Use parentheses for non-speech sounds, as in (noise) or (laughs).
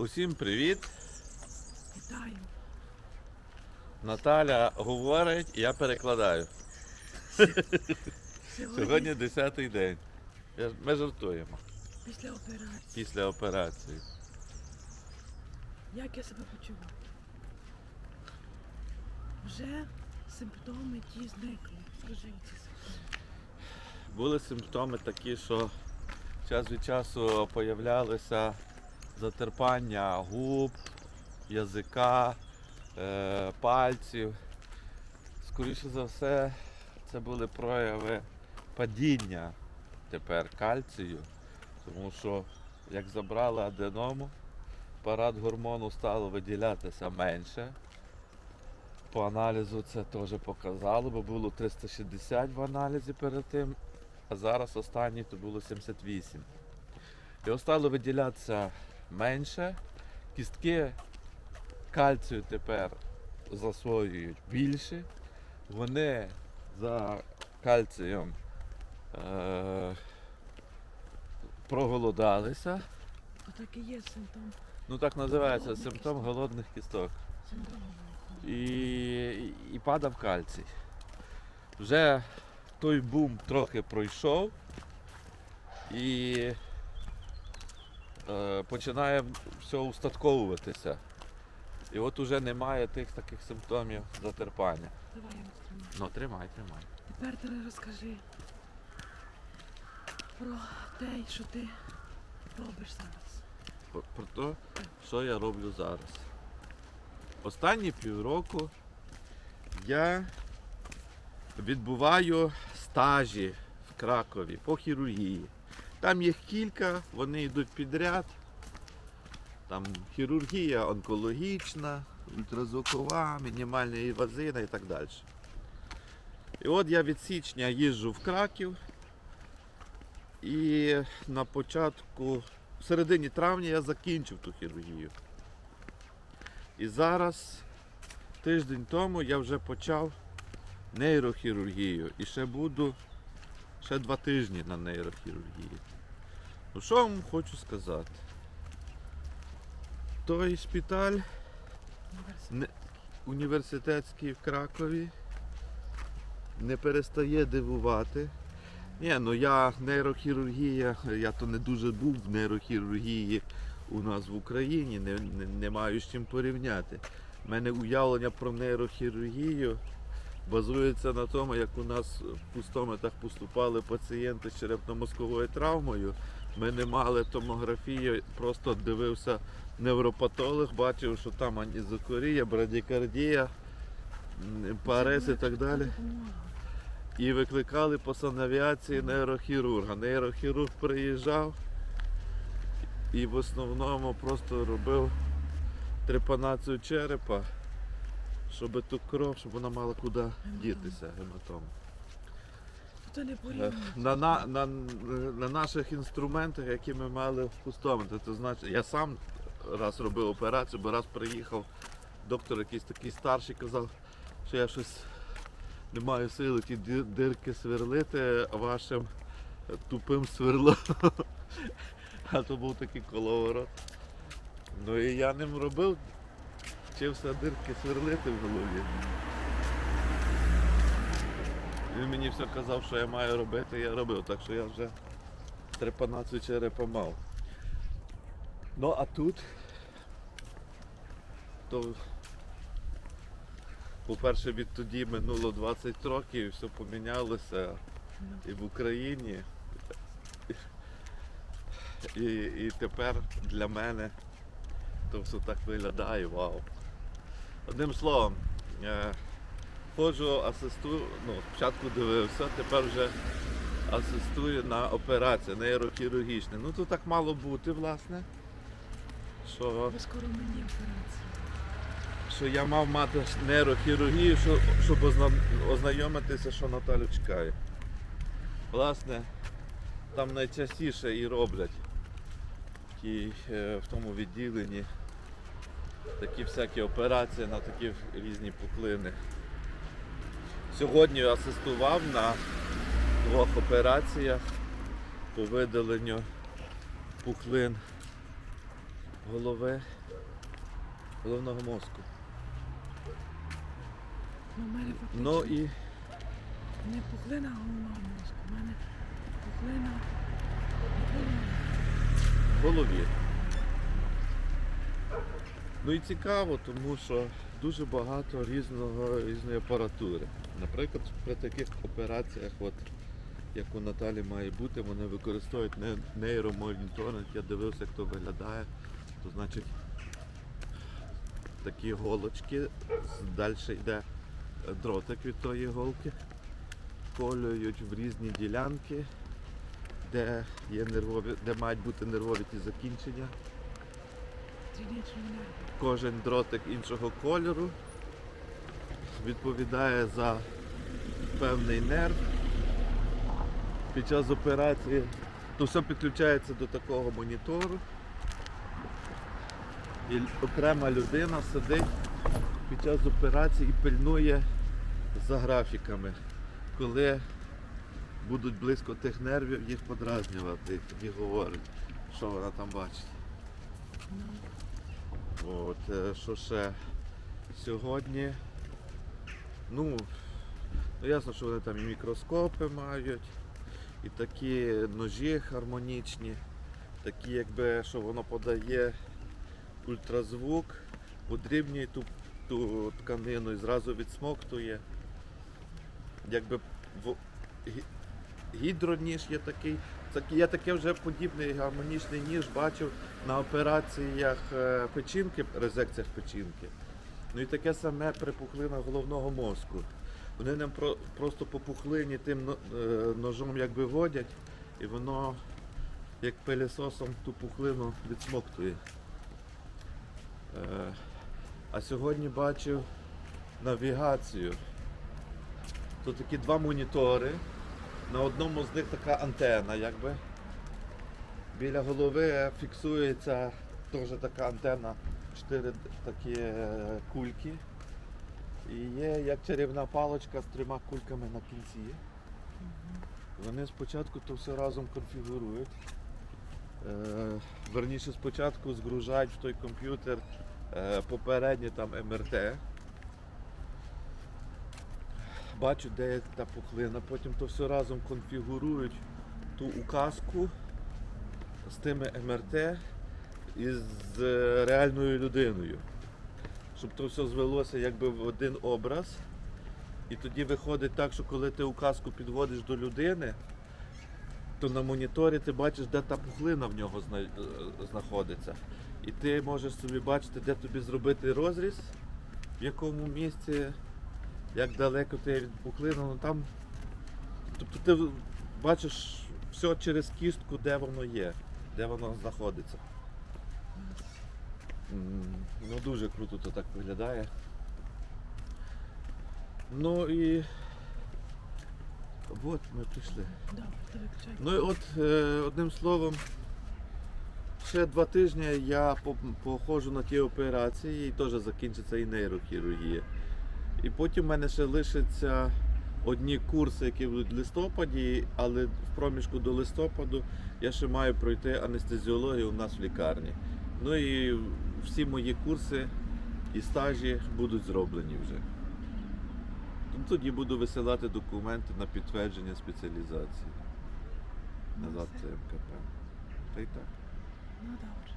Усім привіт! Вітаю. Наталя говорить, я перекладаю. Сьогодні, Сьогодні 10-й день. Ми жартуємо після операції. після операції. Як я себе почуваю? Вже симптоми ті зникли. Симптоми. Були симптоми такі, що час від часу появлялися затерпання губ, язика, е, пальців. Скоріше за все, це були прояви падіння тепер кальцію, тому що як забрали аденому, парад гормону стало виділятися менше. По аналізу це теж показало, бо було 360 в аналізі перед тим, а зараз останній то було 78. Його стало виділятися менше. Кістки кальцію тепер засвоюють більше. Вони за кальцієм е- проголодалися. То так і є симптом. Ну так називається симптом голодних кісток. І, і, падав кальцій. Вже той бум трохи пройшов і починає все устатковуватися. І от уже немає тих таких симптомів затерпання. Давай я відтримаю. Ну, тримай, тримай. Тепер ти розкажи про те, що ти робиш зараз. Про, про те, що я роблю зараз. Останні півроку я відбуваю стажі в Кракові по хірургії. Там їх кілька, вони йдуть підряд. Там хірургія онкологічна, ультразвукова, мінімальна інвазивна і так далі. І от я від січня їжджу в Краків. І на початку в середині травня я закінчив ту хірургію. І зараз, тиждень тому, я вже почав нейрохірургію. І ще буду ще два тижні на нейрохірургії. Ну що вам хочу сказати? Той шпиталь університетський в Кракові не перестає дивувати. Ні, ну я нейрохірургія, я то не дуже був в нейрохірургії у нас в Україні, не, не, не маю з чим порівняти. У мене уявлення про нейрохірургію базується на тому, як у нас в пустометах поступали пацієнти з черепно-мозковою травмою. Ми не мали томографії, просто дивився невропатолог, бачив, що там анізокорія, брадікардія, парез і так далі. І викликали по санавіації нейрохірурга. Нейрохірург приїжджав і в основному просто робив трепанацію черепа, щоб ту кров, щоб вона мала куди дітися, гематома. То не Е. На, на, на, на наших інструментах, які ми мали в пустометрі, то значить, я сам раз робив операцію, бо раз приїхав доктор якийсь такий старший, казав, що я щось не маю сили ті дирки сверлити вашим тупим сверлом. (laughs) А то був такий коловорот. Ну і я ним робив, вчився дирки сверлити в голові. Він мені все казав, що я маю робити, я робив, так що я вже трепанацію черепа мав. Ну а тут, то, по-перше, відтоді минуло 20 років, і все помінялося і в Україні. І, і тепер для мене то все так виглядає, вау. Одним словом, е, ходжу, асистую, ну, спочатку дивився, тепер вже асистую на операції нейрохірургічні. Ну тут так мало бути, власне. Що, скоро мені операція. що я мав мати нейрохірургію, що, щоб ознайомитися, що Наталю чекає. Власне, там найчастіше і роблять тій, е, в тому відділенні такі всякі операції на такі різні пуклини. Сьогодні я асистував на двох операціях по видаленню пухлин голови головного мозку. Ну, в мене Ну і не пухлина головного мозку, в мене пухлина. в голові. Ну і цікаво, тому що дуже багато різного, різної апаратури. Наприклад, при таких операціях, от, як у Наталі має бути, вони використовують не- нейромоніторинг. Я дивився, як то виглядає. То значить такі голочки, далі йде дротик від тої голки, колюють в різні ділянки, де, є нервові, де мають бути нервові ті закінчення. Кожен дротик іншого кольору відповідає за певний нерв. Під час операції то все підключається до такого монітору. І окрема людина сидить під час операції і пильнує за графіками, коли будуть близько тих нервів, їх подразнювати, і говорить, що вона там бачить. От, е, що ще сьогодні. Ну, ну, ясно, що вони там і мікроскопи мають, і такі ножі гармонічні, такі, якби, що воно подає ультразвук, подрібнює ту, ту тканину і зразу відсмоктує. Якби в, гі- гідроніж є такий. Так, я таке вже подібний гармонічний ніж бачив на операціях е, печінки, резекціях печінки. Ну і таке саме при пухлинах головного мозку. Вони нам про, просто по пухлині тим е, ножом якби водять, і воно як пилісосом ту пухлину відсмоктує. Е, а сьогодні бачив навігацію. Тут такі два монітори. На одному з них така антена, якби. Біля голови фіксується теж така антенна, чотири такі е, кульки. І є як чарівна паличка з трьома кульками на кінці. Вони спочатку то все разом конфігурують. Е, верніше спочатку згружають в той комп'ютер е, попереднє там МРТ. Бачу, де є та пухлина, потім то все разом конфігурують ту указку з тими МРТ і з е, реальною людиною. Щоб то все звелося якби в один образ. І тоді виходить так, що коли ти указку підводиш до людини, то на моніторі ти бачиш, де та пухлина в нього е, знаходиться. І ти можеш собі бачити, де тобі зробити розріз, в якому місці, як далеко ти від пухлини, ну там. Тобто ти бачиш все через кістку, де воно є, де воно знаходиться. Ну дуже круто то так виглядає. Ну і. От ми прийшли. Ну і от е, одним словом, ще два тижні я по- походжу на ті операції і теж закінчиться і нейрохірургія. І потім в мене ще лишаться одні курси, які будуть в листопаді, але в проміжку до листопаду я ще маю пройти анестезіологію у нас в лікарні. Ну і всі мої курси і стажі будуть зроблені вже. Ну, Тоді буду висилати документи на підтвердження спеціалізації. Назад це МКП. Та й так. Ну добре.